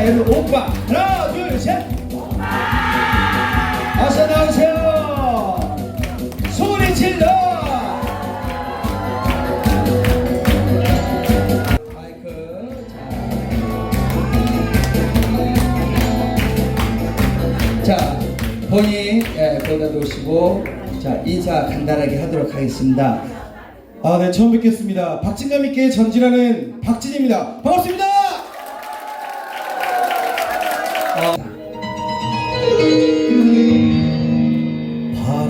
자 여러분 오빠 하나 둘 셋 어서 나오세요 소리 질러 마이크 자, 자 본인 예, 보다 놓으시고 자 인사 간단하게 하도록 하겠습니다. 아, 네, 처음 뵙겠습니다. 박진감 있게 전진하는 박진입니다. 반갑습니다.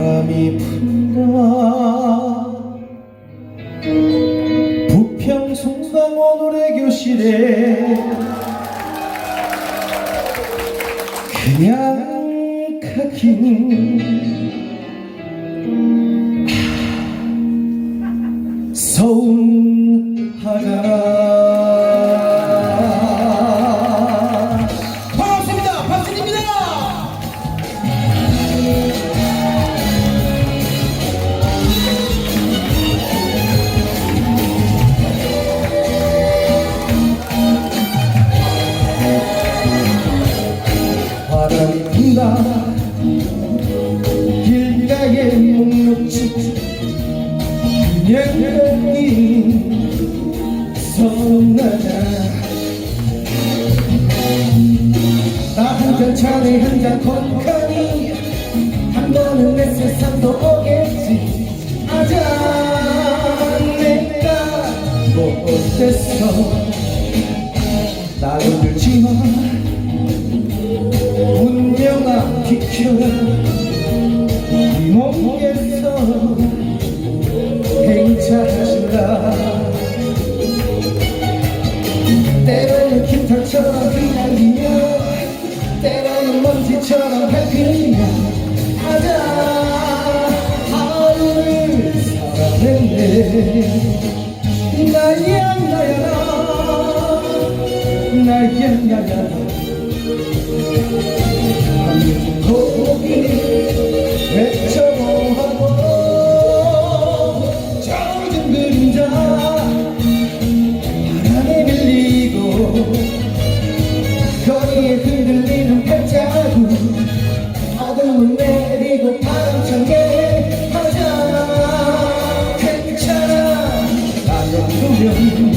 바람이 분다. 부평 송강호 노래 교실에 그냥 가긴 나한잔 차에 한잔 콘카니 한 번은 내 세상도 오겠지. 아자 내가 못됐어. 나를 들지마. 운명아 비켜 나야 나야라 나야 나야라 밤이 고기 외쳐하고 젖은 그림자 바람에 밀리고 거리에 흔들리는 발자국 바람을 내리고 바람 청해 Christian.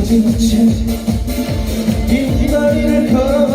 젖은 채이 기다리는 걸음.